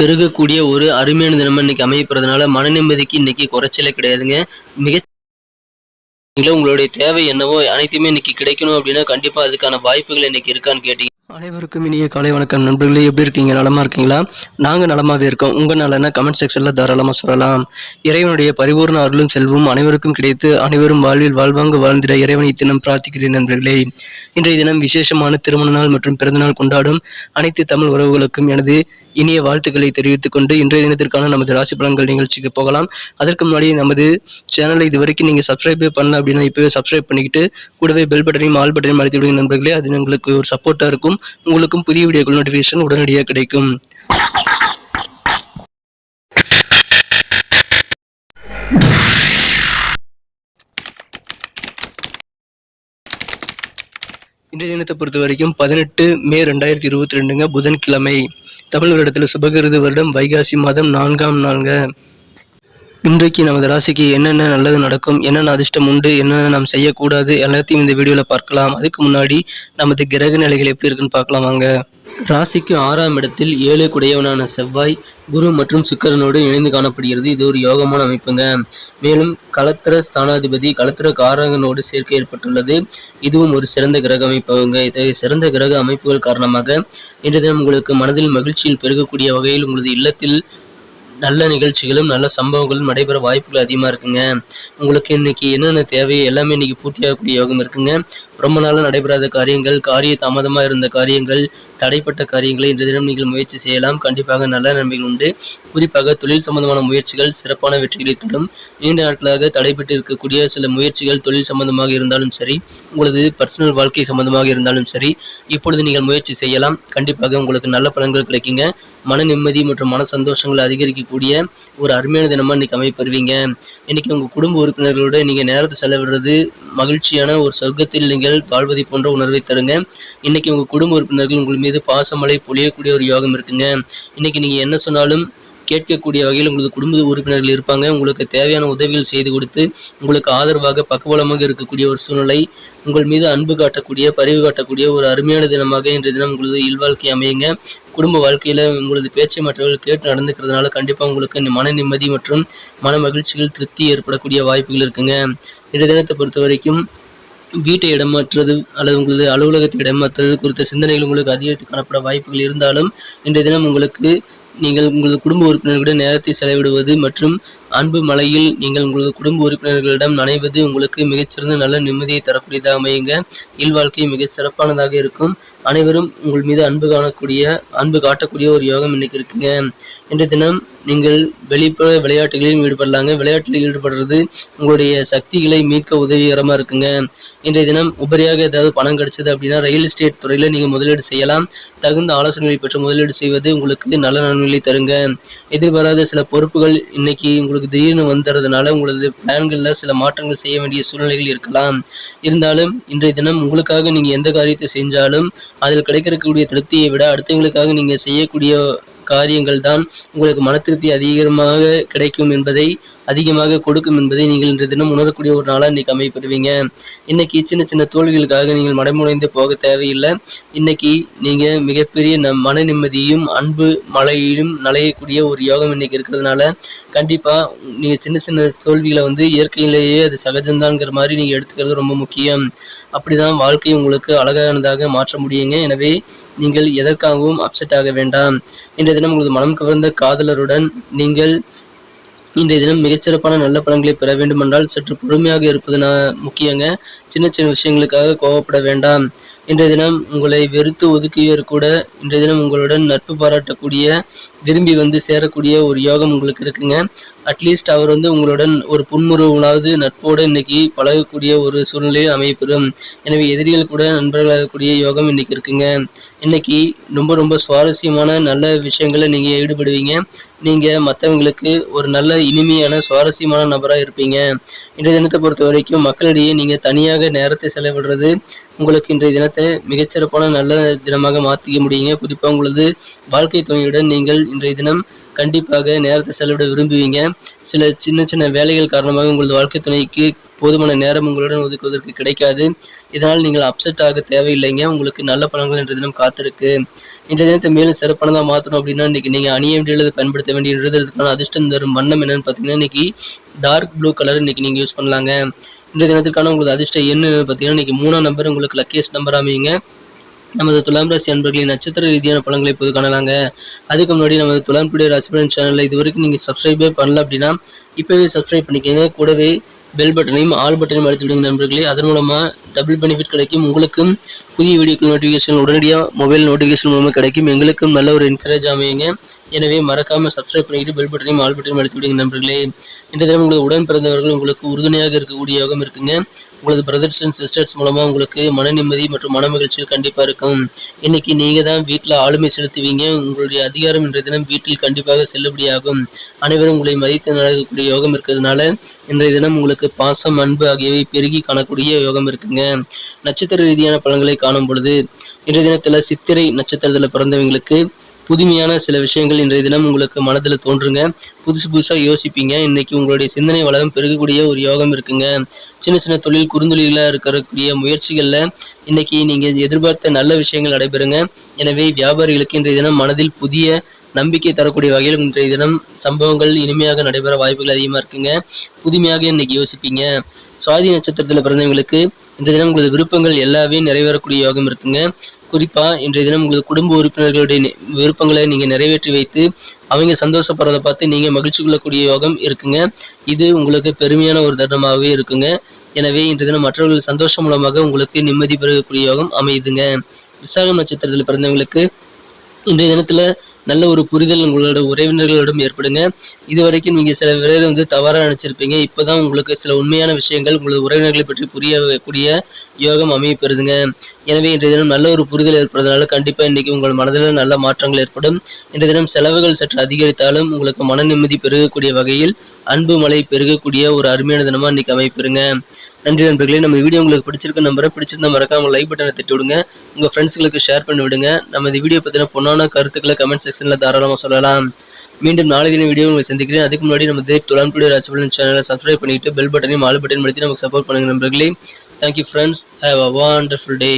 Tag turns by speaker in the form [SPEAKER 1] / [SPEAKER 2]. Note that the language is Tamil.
[SPEAKER 1] பெருகக்கூடிய ஒரு அருமையான தினமும் இன்னைக்கு அமையப்படுறதுனால மன நிம்மதிக்கு இன்னைக்கு குறைச்சலே கிடையாதுங்க. மிக உங்களுடைய தேவை என்னவோ அனைத்துமே இன்னைக்கு கிடைக்கணும் அப்படின்னா கண்டிப்பா அதுக்கான வாய்ப்புகள் இன்னைக்கு இருக்கான்னு கேட்டீங்க. அனைவருக்கும் இனிய காலை வணக்கம். நண்பர்களே எப்படி இருக்கீங்க? நலமாக இருக்கீங்களா? நாங்கள் நலமாகவே இருக்கோம். உங்கள் நலனை கமெண்ட் செக்ஷனில் தாராளமாக சொல்லலாம். இறைவனுடைய பரிபூர்ண அருளும் செல்வம் அனைவருக்கும் கிடைத்து அனைவரும் வாழ்வில் வாழ்வாங்க வாழ்ந்திட இறைவனை தினம் பிரார்த்திக்கிறேன் நண்பர்களே. இன்றைய தினம் விசேஷமான திருமண நாள் மற்றும் பிறந்தநாள் கொண்டாடும் அனைத்து தமிழ் உறவுகளுக்கும் எனது இனிய வாழ்த்துக்களை தெரிவித்துக் கொண்டு இன்றைய தினத்திற்கான நமது ராசி பலன்கள் நிகழ்ச்சிக்கு போகலாம். அதற்கு முன்னாடி நமது சேனலை இது வரைக்கும் நீங்கள் சப்ஸ்கிரைப் பண்ணல அப்படின்னா இப்போவே சப்ஸ்கிரைப் பண்ணிக்கிட்டு கூடவே பெல் பட்டனையும் ஆல் பட்டனையும் அழுத்தி விடுங்க நண்பர்களே. அது உங்களுக்கு ஒரு சப்போர்ட்டாக இருக்கும். உங்களுக்கும் புதிய வீடியோக்கள் நோட்டிஃபிகேஷன் உடனடியாக கிடைக்கும். இன்றைய தினத்தை பொறுத்த வரைக்கும் பதினெட்டு மே ரெண்டாயிரத்தி இருபத்தி ரெண்டுங்க புதன்கிழமை. தமிழ் வருடத்தில் சுபகிருது வருடம் வைகாசி மாதம் நான்காம் நான்கு இன்றைக்கு நமது ராசிக்கு என்னென்ன நல்லது நடக்கும் என்னென்ன அதிர்ஷ்டம் உண்டு என்னென்ன நாம் செய்யக்கூடாது எல்லாத்தையும் இந்த வீடியோவில் பார்க்கலாம். அதுக்கு முன்னாடி நமது கிரக நிலைகள் எப்படி இருக்குன்னு பார்க்கலாம் வாங்க. ராசிக்கு ஆறாம் இடத்தில் ஏழு குடையவனான செவ்வாய் குரு மற்றும் சுக்கரனோடு இணைந்து காணப்படுகிறது. இது ஒரு யோகமான அமைப்புங்க. மேலும் கலத்திர ஸ்தானாதிபதி கலத்திர காரகனோடு சேர்க்கை ஏற்பட்டுள்ளது. இதுவும் ஒரு சிறந்த கிரக அமைப்பாகுங்க. இத்தகைய சிறந்த கிரக அமைப்புகள் காரணமாக இன்று தினம் உங்களுக்கு மனதில் மகிழ்ச்சியில் பெருகக்கூடிய வகையில் உங்களது இல்லத்தில் நல்ல நிகழ்ச்சிகளும் நல்ல சம்பவங்களும் நடைபெற வாய்ப்புகள் அதிகமாக இருக்குங்க. உங்களுக்கு இன்னைக்கு என்னென்ன தேவையோ எல்லாமே இன்னைக்கு பூர்த்தியாகக்கூடிய யோகம் இருக்குங்க. ரொம்ப நாளாக நடைபெறாத காரியங்கள் காரிய தாமதமாக இருந்த காரியங்கள் தடைப்பட்ட காரியங்களை இன்று தினம் நீங்கள் முயற்சி செய்யலாம். கண்டிப்பாக நல்ல நன்மைகள் உண்டு. குறிப்பாக தொழில் சம்பந்தமான முயற்சிகள் சிறப்பான வெற்றிகளை தரும். நீண்ட நாட்களாக தடைப்பட்டு இருக்கக்கூடிய சில முயற்சிகள் தொழில் சம்பந்தமாக இருந்தாலும் சரி உங்களது பர்சனல் வாழ்க்கை சம்பந்தமாக இருந்தாலும் சரி இப்பொழுது நீங்கள் முயற்சி செய்யலாம். கண்டிப்பாக உங்களுக்கு நல்ல பலன்கள் கிடைக்குங்க. மன நிம்மதி மற்றும் மன சந்தோஷங்களை கூடிய ஒரு அருமையான தினமா இன்னைக்கு அமைப்பெறுவீங்க இன்னைக்கு உங்க குடும்ப உறுப்பினர்களோட நீங்க நேரத்தை செலவிடுறது மகிழ்ச்சியான ஒரு சொர்க்கத்தில் நீங்கள் வாழ்வதை போன்ற உணர்வை தருங்க. இன்னைக்கு உங்க குடும்ப உறுப்பினர்கள் உங்கள் மீது பாசமழை பொழியக்கூடிய ஒரு யோகம் இருக்குங்க. இன்னைக்கு நீங்க என்ன சொன்னாலும் கேட்கக்கூடிய வகையில் உங்களது குடும்ப உறுப்பினர்கள் இருப்பாங்க. உங்களுக்கு தேவையான உதவிகள் செய்து கொடுத்து உங்களுக்கு ஆதரவாக பக்கபலமாக இருக்கக்கூடிய ஒரு சூழ்நிலை உங்கள் மீது அன்பு காட்டக்கூடிய பரிவு காட்டக்கூடிய ஒரு அருமையான தினமாக இன்றைய தினம் உங்களது இல்வாழ்க்கை அமையுங்க. குடும்ப வாழ்க்கையில் உங்களது பேச்சை மற்றவர்கள் கேட்டு நடந்துக்கிறதுனால கண்டிப்பாக உங்களுக்கு மன நிம்மதி மற்றும் மன மகிழ்ச்சிகள் திருப்தி ஏற்படக்கூடிய வாய்ப்புகள் இருக்குங்க. இன்றைய தினத்தை பொறுத்த வரைக்கும் வீட்டை இடமாற்றுறது அல்லது உங்களது அலுவலகத்தை இடமாற்றுறது குறித்த சிந்தனைகள் உங்களுக்கு அதிகரித்து காணப்பட வாய்ப்புகள் இருந்தாலும் இன்றைய தினம் உங்களுக்கு நீங்கள் உங்களது குடும்ப உறுப்பினர்களுடன் நேரத்தை செலவிடுவது மற்றும் அன்பு மலையில் நீங்கள் உங்களது குடும்ப உறுப்பினர்களிடம் நனைவது உங்களுக்கு மிகச்சிறந்த நல்ல நிம்மதியை தரக்கூடியதாக அமையுங்க. இல்வாழ்க்கை மிக சிறப்பானதாக இருக்கும். அனைவரும் உங்கள் மீது அன்பு காணக்கூடிய அன்பு காட்டக்கூடிய ஒரு யோகம் இன்னைக்கு இருக்குங்க. இன்றைய தினம் நீங்கள் வெளிப்புற விளையாட்டுகளிலும் ஈடுபடலாங்க. விளையாட்டில் ஈடுபடுறது உங்களுடைய சக்திகளை மீட்க உதவிகரமாக இருக்குங்க. இன்றைய தினம் உபரியாக ஏதாவது பணம் கிடைச்சது அப்படின்னா ரியல் எஸ்டேட் துறையில் நீங்கள் முதலீடு செய்யலாம். தகுந்த ஆலோசனைகளை பெற்று முதலீடு செய்வது உங்களுக்கு நல்ல நன்மைகளை தருங்க. எதிர்பாராத சில பொறுப்புகள் இன்னைக்கு உங்களுக்கு திடீர்னு வந்துடுறதுனால உங்களது பிளான்களில் சில மாற்றங்கள் செய்ய வேண்டிய சூழ்நிலைகள் இருக்கலாம். இருந்தாலும் இன்றைய தினம் உங்களுக்காக நீங்கள் எந்த காரியத்தை செஞ்சாலும் அதில் கிடைக்கக்கூடிய திருப்தியை விட அடுத்தவங்களுக்காக நீங்கள் செய்யக்கூடிய காரியங்கள் தான் உங்களுக்கு மன திருப்தி அதிகமாக கிடைக்கும் என்பதை அதிகமாக கொடுக்கும் என்பதை நீங்கள் இன்று தினம் உணரக்கூடிய ஒரு நாளாக இன்னைக்கு அமைப்பெறுவீங்க இன்னைக்கு சின்ன சின்ன தோல்விகளுக்காக நீங்கள் மனமுடைந்து போக தேவையில்லை. இன்னைக்கு நீங்க மிகப்பெரிய நம் மன நிம்மதியும் அன்பு மழையிலும் நலையக்கூடிய ஒரு யோகம் இன்னைக்கு இருக்கிறதுனால கண்டிப்பா நீங்க சின்ன சின்ன தோல்விகளை வந்து இயற்கையிலேயே அது சகஜம்தாங்கிற மாதிரி நீங்க எடுத்துக்கிறது ரொம்ப முக்கியம். அப்படிதான் வாழ்க்கை உங்களுக்கு அழகானதாக மாற்ற முடியுங்க. எனவே நீங்கள் எதற்காகவும் அப்செட் ஆக வேண்டாம். இன்றைய தினம் உங்களது மனம் கவர்ந்த காதலருடன் நீங்கள் இந்த தினம் மிகச்சிறப்பான நல்ல பலன்களை பெற வேண்டுமென்றால் சற்று பொறுமையாக இருப்பது நான் முக்கியங்க. சின்ன சின்ன விஷயங்களுக்காக கோவப்பட வேண்டாம். இன்றைய தினம் உங்களை வெறுத்து ஒதுக்கியவர் கூட இன்றைய தினம் உங்களுடன் நட்பு பாராட்டக்கூடிய விரும்பி வந்து சேரக்கூடிய ஒரு யோகம் உங்களுக்கு இருக்குங்க. அட்லீஸ்ட் அவர் வந்து உங்களுடன் ஒரு புன்முறுவலாவது நட்போடு இன்னைக்கு பழகக்கூடிய ஒரு சூழ்நிலையில் அமையப்பெறும். எனவே எதிரிகள் கூட நண்பர்களாகக்கூடிய யோகம் இன்னைக்கு இருக்குங்க. இன்னைக்கு ரொம்ப ரொம்ப சுவாரஸ்யமான நல்ல விஷயங்களை நீங்கள் ஈடுபடுவீங்க. நீங்கள் மற்றவங்களுக்கு ஒரு நல்ல இனிமையான சுவாரஸ்யமான நபராக இருப்பீங்க. இன்றைய தினத்தை பொறுத்த வரைக்கும் மக்களிடையே நீங்கள் தனியாக நேரத்தை செலவிடுறது உங்களுக்கு இன்றைய தினத்தை தினத்தை மிகச்சிறப்பான நல்ல தினமாக மாற்றிக்க முடியுங்க. குறிப்பாக உங்களது வாழ்க்கை துணையுடன் நீங்கள் இன்றைய தினம் கண்டிப்பாக நேரத்தை செலவிட விரும்புவீங்க. சில சின்ன சின்ன வேலைகள் காரணமாக உங்களது வாழ்க்கை துணைக்கு போதுமான நேரம் உங்களுடன் ஒதுக்குவதற்கு கிடைக்காது. இதனால் நீங்கள் அப்செட் ஆக தேவையில்லைங்க. உங்களுக்கு நல்ல பலன்கள் இன்றைய தினம் காத்திருக்கு. இன்றைய தினத்தை மேலும் சிறப்பானதாக மாற்றணும் அப்படின்னா இன்றைக்கி நீங்கள் அணிய வேண்டியது பயன்படுத்த வேண்டிய எழுதுறதுக்கான அதிர்ஷ்டம் தரும் வண்ணம் என்னன்னு பார்த்தீங்கன்னா இன்னைக்கு டார்க் ப்ளூ கலர் இன்னைக்கு நீங்கள் யூஸ் பண்ணலாங்க. இந்த தினத்திற்கான உங்களுக்கு அதிர்ஷ்டம் என்னன்னு பார்த்தீங்கன்னா இன்னைக்கு மூணாம் நம்பர் உங்களுக்கு லக்கியஸ்ட் நம்பர் அமையுங்க. நமது துலாம் ராசி அன்பர்களின் நட்சத்திர ரீதியான பழங்களை இப்போது காணலாங்க. அதுக்கு முன்னாடி நமது துலாம் டுடே ராசிபலன் சேனலில் இது வரைக்கும் நீங்கள் சப்ஸ்கிரைபே பண்ணல அப்படின்னா இப்போவே சப்ஸ்கிரைப் பண்ணிக்கோங்க. கூடவே பெல் பட்டனையும் ஆல் பட்டனையும் அழுத்தி விடுங்க நண்பர்களே. அதன் மூலமாக டபுள் பெனிஃபிட் கிடைக்கும். உங்களுக்கும் புதிய வீடியோக்கள் நோட்டிஃபிகேஷன் உடனடியாக மொபைல் நோட்டிஃபிகேஷன் மூலமாக கிடைக்கும். எங்களுக்கும் நல்ல ஒரு என்கரேஜ் அமையுங்க. எனவே மறக்காமல் சப்ஸ்கிரைப் பண்ணிக்கிட்டு பெல் பட்டனையும் ஆல் பட்டனையும் அழுத்தி விடுங்க நண்பர்களே. இந்த தினம் உங்களது உடன் பிறந்தவர்கள் உங்களுக்கு உறுதுணையாக இருக்கக்கூடிய யோகம் இருக்குங்க. உங்களது பிரதர்ஸ் அண்ட் சிஸ்டர்ஸ் மூலமாக உங்களுக்கு மன நிம்மதி மற்றும் மன மகிழ்ச்சிகள் கண்டிப்பாக இருக்கும். இன்னைக்கு நீங்கள் தான் வீட்டில் ஆளுமை செலுத்துவீங்க. உங்களுடைய அதிகாரம் இன்றைய தினம் வீட்டில் கண்டிப்பாக செல்லுபடியாகும். அனைவரும் உங்களை மதித்து நடக்கக்கூடிய யோகம் இருக்கிறதுனால இன்றைய தினம் உங்களுக்கு பாசம் அன்பு ஆகியவை பெருகி காணக்கூடிய யோகம் இருக்குங்க. நட்சத்திர ரீதியான பலன்களை காணும் பொழுது இன்றைய தினத்துல சித்திரை நட்சத்திரத்தில் பிறந்தவங்களுக்கு புதுமையான சில விஷயங்கள் இன்றைய தினம் உங்களுக்கு மனதில் தோன்றுங்க. புதுசு புதுசாக யோசிப்பீங்க. இன்னைக்கு உங்களுடைய சிந்தனை வளம் பெருகக்கூடிய ஒரு யோகம் இருக்குங்க. சின்ன சின்ன தொழில் குறுந்தொழிலாக இருக்கக்கூடிய முயற்சிகளில் இன்னைக்கு நீங்கள் எதிர்பார்த்த நல்ல விஷயங்கள் நடைபெறுங்க. எனவே வியாபாரிகளுக்கு இன்றைய தினம் மனதில் புதிய நம்பிக்கை தரக்கூடிய வகையில் இன்றைய தினம் சம்பவங்கள் இனிமையாக நடைபெற வாய்ப்புகள் அதிகமாக இருக்குங்க. புதுமையாக இன்னைக்கு யோசிப்பீங்க. சுவாதி நட்சத்திரத்தில் பிறந்தவங்களுக்கு இந்த தினம் உங்களது விருப்பங்கள் எல்லாமே நிறைவேறக்கூடிய யோகம் இருக்குங்க. குறிப்பாக இன்றைய தினம் உங்களது குடும்ப உறுப்பினர்களுடைய நி- விருப்பங்களை நீங்கள் நிறைவேற்றி வைத்து அவங்க சந்தோஷப்படுறதை பார்த்து நீங்கள் மகிழ்ச்சி கொள்ளக்கூடிய யோகம் இருக்குங்க. இது உங்களுக்கு பெருமையான ஒரு தருணமாகவே இருக்குங்க. எனவே இன்றைய தினம் மற்றவர்கள் சந்தோஷம் மூலமாக உங்களுக்கு நிம்மதி பெறக்கூடிய யோகம் அமையுதுங்க. விசாகம் நட்சத்திரத்தில் பிறந்தவங்களுக்கு இன்றைய தினத்தில் நல்ல ஒரு புரிதல் உங்களோட உறவினர்களிடம் ஏற்படுங்க. இது வரைக்கும் நீங்கள் சில பேர் வந்து தவறாக நினச்சிருப்பீங்க. இப்போ தான் உங்களுக்கு சில உண்மையான விஷயங்கள் உங்களது உறவினர்களை பற்றி புரியக்கூடிய யோகம் அமைய பெறுதுங்க எனவே இன்றைய தினம் நல்ல ஒரு புரிதல் ஏற்படுறதுனால கண்டிப்பாக இன்றைக்கி உங்கள் மனதில் நல்ல மாற்றங்கள் ஏற்படும். இன்றைய தினம் செலவுகள் சற்று அதிகரித்தாலும் உங்களுக்கு மன நிம்மதி பெருகக்கூடிய வகையில் அன்பு மழை பெருகக்கூடிய ஒரு அருமையான தினமாக இன்றைக்கி அமைப்பிருங்க. நன்றி நண்பர்களே நம்ம வீடியோ உங்களுக்கு பிடிச்சிருக்க நம்பரை பிடிச்சிருந்தா மறக்காம லைக் பட்டனை தட்டி விடுங்க உங்கள் ஃப்ரெண்ட்ஸ்களுக்கு ஷேர் பண்ணி விடுங்க நம்ம இந்த வீடியோ பற்றின பொண்ணான கருத்துக்களை கமெண்ட் செக்ஷனில் தாராளமாக சொல்லலாம். மீண்டும் நாளை தின வீடியோ உங்களை சந்திக்கிறேன். அதுக்கு முன்னாடி நம்ம தேவ் துலாம் டுடே ராசிபலன் சேனலை சப்ஸ்கிரைப் பண்ணிட்டு பெல் பட்டனையும் ஆல் பட்டன் அழுத்தி நமக்கு சப்போர்ட் பண்ணுங்க நண்பர்களே. Thank you friends have a wonderful day